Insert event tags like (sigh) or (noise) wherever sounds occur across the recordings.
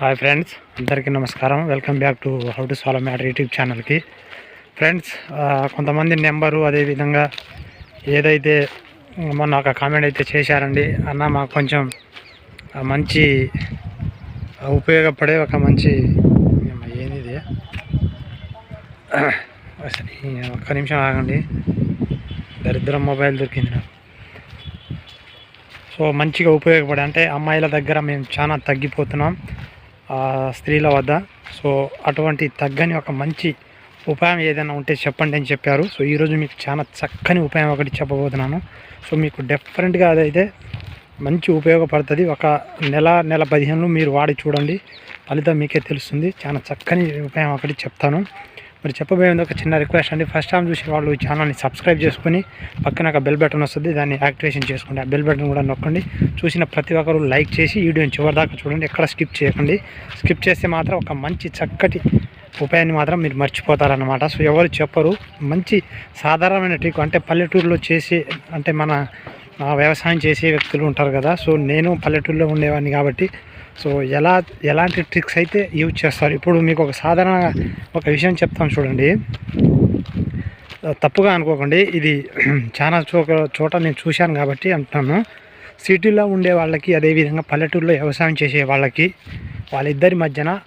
Hi friends అందరికీ నమస్కారం. Welcome back to how to solve matter YouTube ఛానల్కి. Friends కొంతమంది నెంబరు అదేవిధంగా ఏదైతే మొన్న ఒక కామెంట్ అయితే చేశారండి అన్న మాకు కొంచెం మంచి ఉపయోగపడే ఒక మంచి ఏంది ఒక్క నిమిషం ఆగండి. దరిద్రం మొబైల్ దొరికింది నాకు. సో మంచిగా ఉపయోగపడే అంటే అమ్మాయిల దగ్గర మేము చాలా తగ్గిపోతున్నాం. స్త్రీల వద్ద. సో అటువంటి తగ్గని ఒక మంచి ఉపాయం ఏదైనా ఉంటే చెప్పండి అని చెప్పారు. సో ఈరోజు మీకు చాలా చక్కని ఉపాయం ఒకటి చెప్పబోతున్నాను. సో మీకు డెఫరెంట్గా అదైతే మంచి ఉపయోగపడుతుంది. ఒక నెల నెల పదిహేనులు మీరు వాడి చూడండి. ఫలితం మీకే తెలుస్తుంది. చాలా చక్కని ఉపాయం ఒకటి చెప్తాను. మరి చెప్పబోయేది ఒక చిన్న రిక్వెస్ట్ అండి. ఫస్ట్ టైం చూసే వాళ్ళు ఈ ఛానల్ని సబ్స్క్రైబ్ చేసుకొని పక్కన ఒక బెల్ బటన్ వస్తుంది దాన్ని యాక్టివేషన్ చేసుకోండి. ఆ బెల్ బటన్ కూడా నొక్కండి. చూసిన ప్రతి ఒక్కరు లైక్ చేసి వీడియోని చివరిదాకా చూడండి. ఎక్కడ స్కిప్ చేయకండి. స్కిప్ చేస్తే మాత్రం ఒక మంచి చక్కటి ఉపాయాన్ని మాత్రం మీరు మర్చిపోతారన్నమాట. సో ఎవరు చెప్పరు. మంచి సాధారణమైన ట్రిక్ అంటే పల్లెటూరులో చేసే అంటే మన వ్యవసాయం చేసే వ్యక్తులు ఉంటారు కదా. సో నేను పల్లెటూరులో ఉండేవాడిని కాబట్టి సో ఎలా ఎలాంటి ట్రిక్స్ అయితే యూజ్ చేస్తారు? ఇప్పుడు మీకు ఒక సాధారణ ఒక విషయం చెప్తాను చూడండి. తప్పుగా అనుకోకండి. ఇది (clears throat) చాలా చోట చోట నేను చూశాను కాబట్టి అంటున్నాను. సిటీలో ఉండే వాళ్ళకి అదేవిధంగా పల్లెటూరులో వ్యవసాయం చేసే వాళ్ళకి వాళ్ళిద్దరి మధ్యన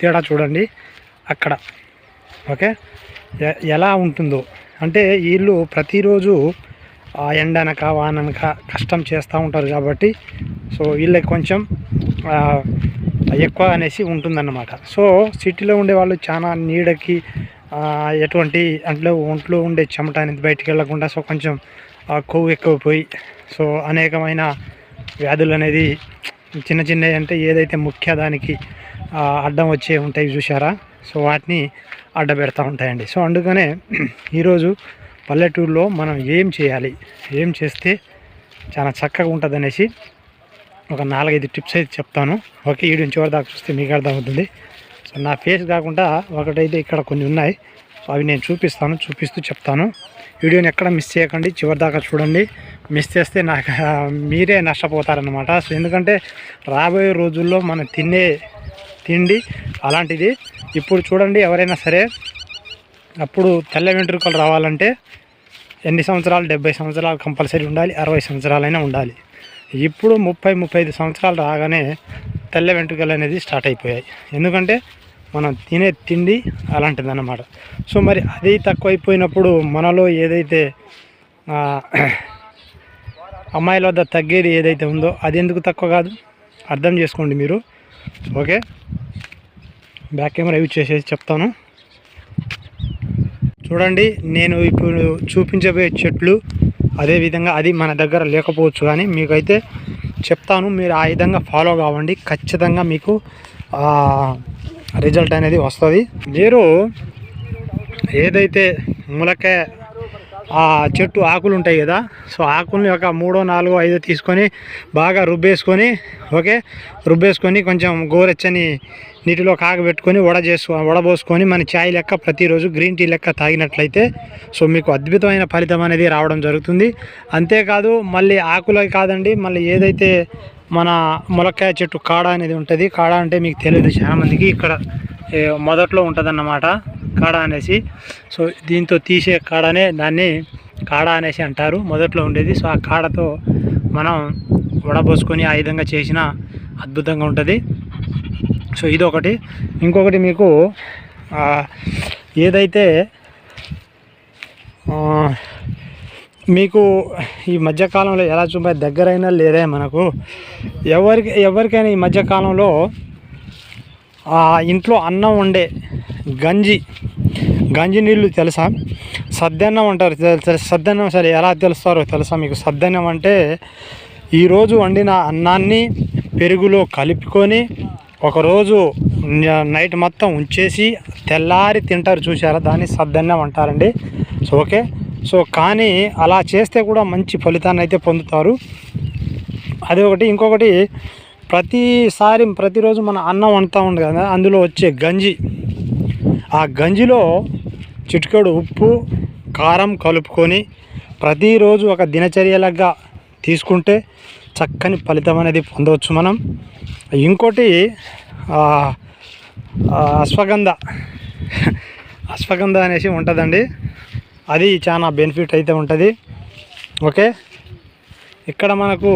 తేడా చూడండి. అక్కడ ఓకే? ఎ- ఎలా ఉంటుందో. అంటే వీళ్ళు ప్రతిరోజు ఆ ఎండనక వాననక కష్టం చేస్తూ ఉంటారు కాబట్టి సో వీళ్ళకి కొంచెం ఎక్కువ అనేసి ఉంటుందన్నమాట. సో సిటీలో ఉండే వాళ్ళు చాలా నీడకి ఎటువంటి అంటే ఒంట్లో ఉండే చెమట అనేది బయటికి వెళ్ళకుండా సో కొంచెం ఆ, కొవ్వు ఎక్కువపోయి సో అనేకమైన వ్యాధులు అనేది చిన్న చిన్నవి అంటే ఏదైతే ముఖ్య దానికి అడ్డం వచ్చే ఉంటాయి చూసారా సో వాటిని అడ్డబెడతా ఉంటాయండి. సో అందుకనే ఈరోజు పల్లెటూరులో మనం ఏం చేయాలి? ఏం చేస్తే చాలా చక్కగా ఉంటుంది అనేసి ఒక నాలుగైదు టిప్స్ అయితే చెప్తాను. ఓకే వీడియో నుంచి చివరి దాకా చూస్తే మీకు అర్థమవుతుంది సో నా ఫేస్ కాకుండా ఒకటైతే ఇక్కడ కొన్ని ఉన్నాయి. సో అవి నేను చూపిస్తాను చూపిస్తూ చెప్తాను. వీడియోని ఎక్కడ మిస్ చేయకండి చివరి దాకా చూడండి. మిస్ చేస్తే నాకు మీరే నష్టపోతారనమాట సో ఎందుకంటే రాబోయే రోజుల్లో మనం తినే తిండి అలాంటిది. ఇప్పుడు చూడండి ఎవరైనా సరే అప్పుడు తెల్ల వెంట్రుకలు రావాలంటే ఎన్ని సంవత్సరాలు? డెబ్బై సంవత్సరాలు కంపల్సరీ ఉండాలి అరవై సంవత్సరాలైనా ఉండాలి. ఇప్పుడు ముప్పై ముప్పై ఐదు సంవత్సరాలు రాగానే తెల్ల వెంట్రుకలు అనేది స్టార్ట్ అయిపోయాయి. ఎందుకంటే మనం తినే తిండి అలాంటిది అన్నమాట సో మరి అది తక్కువైపోయినప్పుడు మనలో ఏదైతే అమ్మాయిల వద్ద తగ్గేది ఏదైతే ఉందో అది ఎందుకు తక్కువ కాదు? అర్థం చేసుకోండి మీరు. ఓకే? బ్యాక్ కెమెరా యూజ్ చేసేసి చెప్తాను. చూడండి నేను ఇప్పుడు చూపించబోయే చెట్లు అదేవిధంగా అది మన దగ్గర లేకపోవచ్చు కానీ మీకైతే చెప్తాను మీరు ఆ విధంగా ఫాలో కావండి. ఖచ్చితంగా మీకు రిజల్ట్ అనేది వస్తుంది. మీరు ఏదైతే ములకాయ ఆ చెట్టు ఆకులు ఉంటాయి కదా సో ఆకుల్ని ఒక మూడో నాలుగో ఐదో తీసుకొని బాగా రుబ్బేసుకొని ఓకే? రుబ్బేసుకొని కొంచెం గోరెచ్చని నీటిలో కాగబెట్టుకొని వడ చేసుకో వడబోసుకొని మన ఛాయ్ లెక్క ప్రతిరోజు గ్రీన్ టీ లెక్క తాగినట్లయితే సో మీకు అద్భుతమైన ఫలితం అనేది రావడం జరుగుతుంది. అంతేకాదు మళ్ళీ ఆకులకి కాదండి మళ్ళీ ఏదైతే మన ములక్కాయ చెట్టు కాడ అనేది ఉంటుంది కాడ అంటే మీకు తెలియదు చాలామందికి ఇక్కడ మొదట్లో ఉంటుందన్నమాట. కాడ అనేసి. సో దీంతో తీసే కాడనే దాన్ని కాడ అనేసి అంటారు. మొదట్లో ఉండేది. సో ఆ కాడతో మనం వడబోసుకొని ఆ విధంగా చేసిన అద్భుతంగా ఉంటుంది. సో ఇదొకటి. ఇంకొకటి మీకు ఏదైతే మీకు ఈ మధ్యకాలంలో ఎలా చూపే దగ్గరైనా లేదే మనకు. ఎవరికి ఎవరికైనా ఈ మధ్యకాలంలో ఇంట్లో అన్నం వండే గంజి గంజి నీళ్ళు తెలుసా? సద్దన్నం అంటారు. సద్దన్నం సరే ఎలా తెలుస్తారో తెలుసా మీకు? సద్దన్నం అంటే ఈరోజు వండిన అన్నాన్ని పెరుగులో కలుపుకొని ఒకరోజు నైట్ మొత్తం ఉంచేసి తెల్లారి తింటారు చూసారా దాన్ని సద్దన్నం అంటారండి. So okay. సో కానీ అలా చేస్తే కూడా మంచి ఫలితాన్ని అయితే పొందుతారు. అది ఒకటి ఇంకొకటి ప్రతిసారి ప్రతిరోజు మన అన్నం వండుతూ ఉంది కదా అందులో వచ్చే గంజి. ఆ గంజిలో చిటికెడు ఉప్పు కారం కలుపుకొని ప్రతిరోజు ఒక దినచర్యలాగా తీసుకుంటే చక్కని ఫలితం అనేది పొందవచ్చు మనం. ఇంకోటి అశ్వగంధ. అశ్వగంధ అనేసి ఉంటుందండి. అది చాలా బెనిఫిట్ అయితే ఉంటుంది. ఓకే? ఇక్కడ మనకు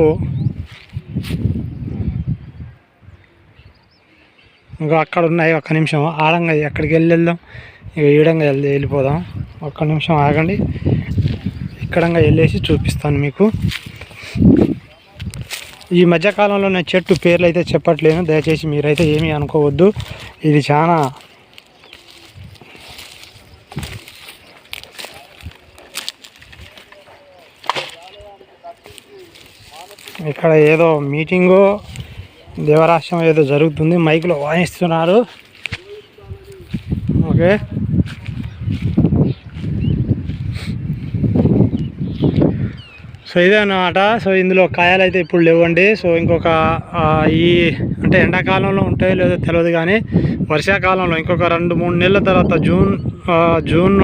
ఇంకా అక్కడ ఉన్నాయి ఒక్క నిమిషం ఆడంగా ఎక్కడికి వెళ్ళి వెళ్దాం? ఇక ఈడంగా వెళ్ళి వెళ్ళిపోదాం. ఒక్క నిమిషం ఆగండి. ఇక్కడంగా వెళ్ళేసి చూపిస్తాను మీకు. ఈ మధ్యకాలంలో నేను చెట్టు పేర్లు అయితే చెప్పట్లేను దయచేసి మీరైతే ఏమీ అనుకోవద్దు. ఇది చాలా ఇక్కడ ఏదో మీటింగు దేవరాష్ట్రం ఏదో జరుగుతుంది. మైక్లో వాయిస్తున్నారు. ఓకే. సో ఇదే అన్నమాట. సో ఇందులో కాయలు అయితే ఇప్పుడు లేవండి. సో ఇంకొక ఈ అంటే ఎండాకాలంలో ఉంటాయో లేదో తెలియదు కానీ వర్షాకాలంలో ఇంకొక రెండు మూడు నెలల తర్వాత జూన్ జూన్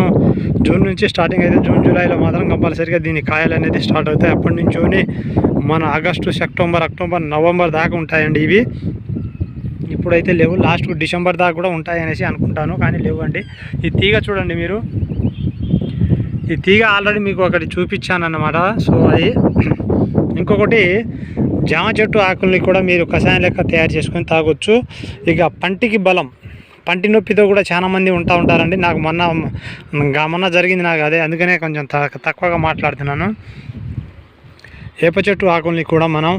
జూన్ నుంచి స్టార్టింగ్ అయితే జూన్ జూలైలో మాత్రం కంపల్సరీగా దీని కాయలు అనేది స్టార్ట్ అవుతాయి. అప్పటి నుంచి మన ఆగస్టు సెప్టెంబర్ అక్టోబర్ నవంబర్ దాకా ఉంటాయండి ఇవి. ఇప్పుడైతే లేవు. లాస్ట్ డిసెంబర్ దాకా కూడా ఉంటాయనేసి అనుకుంటాను. కానీ లేవు అండి ఈ తీగ చూడండి మీరు. ఈ తీగ ఆల్రెడీ మీకు ఒకటి చూపించాను అన్నమాట సో అది ఇంకొకటి జామ చెట్టు ఆకుల్ని కూడా మీరు కషాయం లెక్క తయారు చేసుకొని తాగొచ్చు. ఇక పంటికి బలం. పంటి నొప్పితో కూడా చాలామంది ఉంటా ఉంటారండి. నాకు మొన్న మొన్న జరిగింది నాకు అదే. అందుకనే కొంచెం తక్కువగా మాట్లాడుతున్నాను. వేప చెట్టు ఆకుల్ని కూడా మనం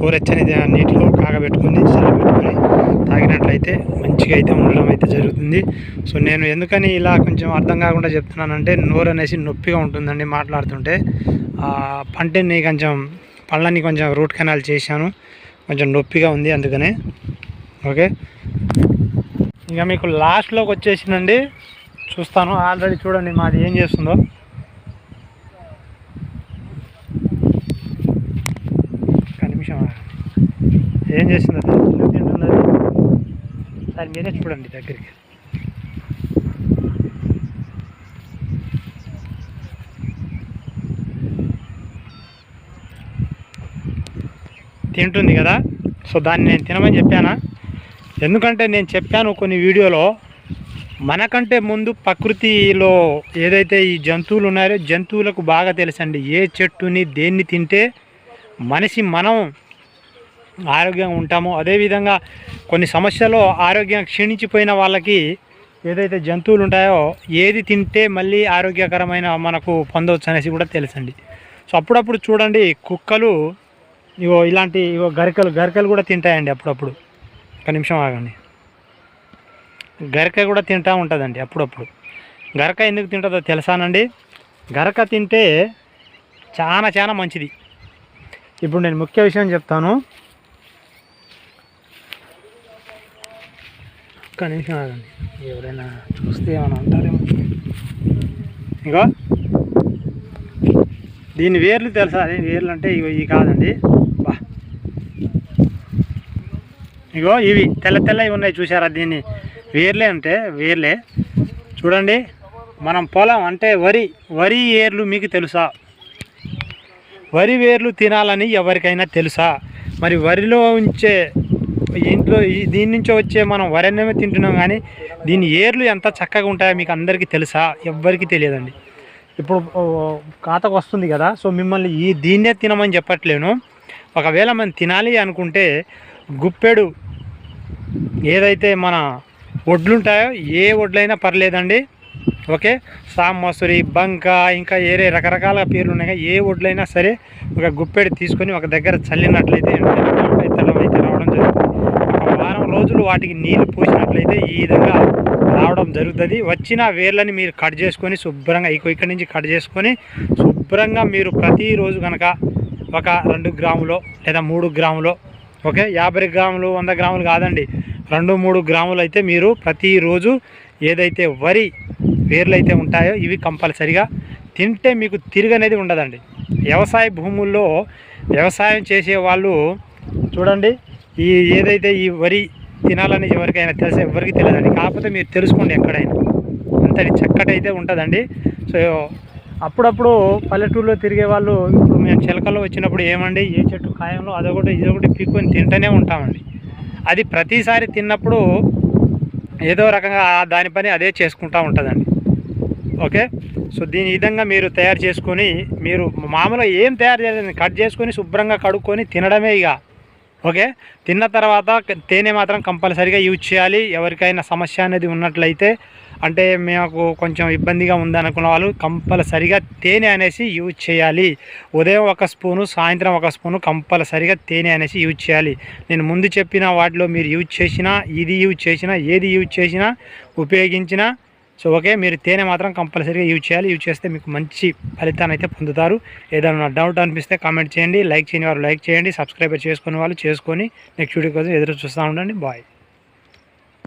గోరెచ్చని నీటిలో కాగబెట్టుకొని చల్లబెట్టుకొని తాగినట్లయితే మంచిగా అయితే ఉండడం అయితే జరుగుతుంది. సో నేను ఎందుకని ఇలా కొంచెం అర్థం కాకుండా చెప్తున్నానంటే నోరు అనేసి నొప్పిగా ఉంటుందండి మాట్లాడుతుంటే. పంటని కొంచెం పళ్ళని కొంచెం రూట్ కెనాల్ చేశాను. కొంచెం నొప్పిగా ఉంది అందుకనే. ఓకే? ఇంకా మీకు లాస్ట్లోకి వచ్చేసిందండి. చూస్తాను. ఆల్రెడీ చూడండి మాది ఏం చేస్తుందో ఒక్క నిమిషం ఆగండి. ఏం చేస్తుంది అది ఎందుకు తింటుంది అది మీరే చూడండి దగ్గరికి. తింటుంది కదా? సో దాన్ని నేను తినమని చెప్పానా? ఎందుకంటే నేను చెప్పాను కొన్ని వీడియోలో మనకంటే ముందు ప్రకృతిలో ఏదైతే ఈ జంతువులు ఉన్నాయో జంతువులకు బాగా తెలుసండి. ఏ చెట్టుని దేన్ని తింటే మనిషి మనం ఆరోగ్యంగా ఉంటామో. అదేవిధంగా కొన్ని సమస్యలో ఆరోగ్యం క్షీణించిపోయిన వాళ్ళకి ఏదైతే జంతువులు ఉంటాయో ఏది తింటే మళ్ళీ ఆరోగ్యకరమైన మనకు పొందవచ్చు అనేసి కూడా తెలుసండి. సో అప్పుడప్పుడు చూడండి కుక్కలు ఇగో ఇలాంటి ఇగో గరికలు గరికలు కూడా తింటాయండి అప్పుడప్పుడు. ఒక నిమిషం ఆగండి. గరిక కూడా తింటూ ఉంటుందండి అప్పుడప్పుడు. గరక ఎందుకు తింటుందో తెలుసానండి గరక తింటే చాలా చాలా మంచిది. ఇప్పుడు నేను ముఖ్య విషయం చెప్తాను. ఒక్క నిమిషం ఆగండి. ఎవరైనా చూస్తే ఏమైనా అంటారేమో. ఇగో. దీని వేర్లు తెలుసా? అదే వేర్లు అంటే ఇగో ఇవి కాదండి. బా. ఇగో ఇవి తెల్ల తెల్లవి ఉన్నాయి చూసారా దీన్ని? వేర్లే అంటే వేర్లే. చూడండి. మనం పొలం అంటే వరి వరి ఏర్లు మీకు తెలుసా? వరి వేర్లు తినాలని ఎవరికైనా తెలుసా? మరి వరిలో ఉంచే ఇంట్లో ఈ- దీని నుంచి వచ్చే మనం వరెన్నమే తింటున్నాం కానీ దీని ఏర్లు ఎంత చక్కగా ఉంటాయో మీకు అందరికీ తెలుసా? ఎవ్వరికీ తెలియదండి. ఇప్పుడు ఓ, ఖాతాకు వస్తుంది కదా సో మిమ్మల్ని ఈ దీన్నే తినమని చెప్పట్లేను. ఒకవేళ మనం తినాలి అనుకుంటే గుప్పెడు ఏదైతే మన వడ్లుంటాయో ఏ వడ్లైనా పర్లేదండి. ఓకే? సామ్ మసూరి బంక ఇంకా ఏరే రకరకాల పేర్లు ఉన్నాయి. ఏ వడ్లైనా సరే ఒక గుప్పెడు తీసుకొని ఒక దగ్గర చల్లినట్లయితే ఏంటంటే అయితే రావడం జరుగుతుంది ఒక వారం రోజులు వాటికి నీళ్ళు పోసినట్లయితే ఈ విధంగా రావడం జరుగుతుంది. వచ్చిన వేర్లని మీరు కట్ చేసుకొని శుభ్రంగా ఇక ఇక్కడి నుంచి కట్ చేసుకొని శుభ్రంగా మీరు ప్రతిరోజు కనుక ఒక రెండు గ్రాములో లేదా మూడు గ్రాములో ఓకే? యాభై గ్రాములు వంద గ్రాములు కాదండి. రెండు మూడు గ్రాములు అయితే మీరు ప్రతిరోజు ఏదైతే వరి వేర్లు అయితే ఉంటాయో ఇవి కంపల్సరిగా తింటే మీకు తిరిగనేది ఉండదండి. వ్యవసాయ భూముల్లో వ్యవసాయం చేసే వాళ్ళు చూడండి ఈ ఏదైతే ఈ వరి తినాలని ఎవరికైనా తెలిసే ఎవరికి తెలియదండి. కాకపోతే మీరు తెలుసుకోండి ఎక్కడైనా. అంతటి చక్కటి అయితే ఉంటుందండి. సో అప్పుడప్పుడు పల్లెటూరులో తిరిగే వాళ్ళు ఇప్పుడు మేము చిలకల్లో వచ్చినప్పుడు ఏమండి ఏ చెట్టు కాయంలో అదొకటి ఇదొకటి పీక్కొని తింటూనే ఉంటామండి. అది ప్రతిసారి తిన్నప్పుడు ఏదో రకంగా దాని పని అదే చేసుకుంటూ ఉంటుందండి. ఓకే? సో దీని విధంగా మీరు తయారు చేసుకొని మీరు మామూలుగా ఏం తయారు చేయాలి కట్ చేసుకొని శుభ్రంగా కడుక్కొని తినడమే ఇక. ఓకే? తిన్న తర్వాత తేనె మాత్రం కంపల్సరీగా యూజ్ చేయాలి. ఎవరికైనా సమస్య అనేది ఉన్నట్లయితే అంటే మాకు కొంచెం ఇబ్బందిగా ఉందనుకున్న వాళ్ళు కంపల్సరిగా తేనె అనేసి యూజ్ చేయాలి. ఉదయం ఒక స్పూను సాయంత్రం ఒక స్పూను కంపల్సరిగా తేనె అనేసి యూజ్ చేయాలి. నేను ముందు చెప్పిన వాటిలో మీరు యూజ్ చేసినా ఇది యూజ్ చేసినా ఏది యూజ్ చేసినా ఉపయోగించినా సో ఓకే మీరు తేనె మాత్రం కంపల్సరీగా యూజ్ చేయాలి. యూజ్ చేస్తే మీకు మంచి ఫలితాన్ని అయితే పొందుతారు. ఏదైనా డౌట్ అనిపిస్తే కామెంట్ చేయండి. లైక్ చేయని వారు లైక్ చేయండి. సబ్స్క్రైబర్ చేసుకునే వాళ్ళు చేసుకొని నెక్స్ట్ వీడియో కోసం ఎదురు చూస్తూ ఉండండి. బాయ్.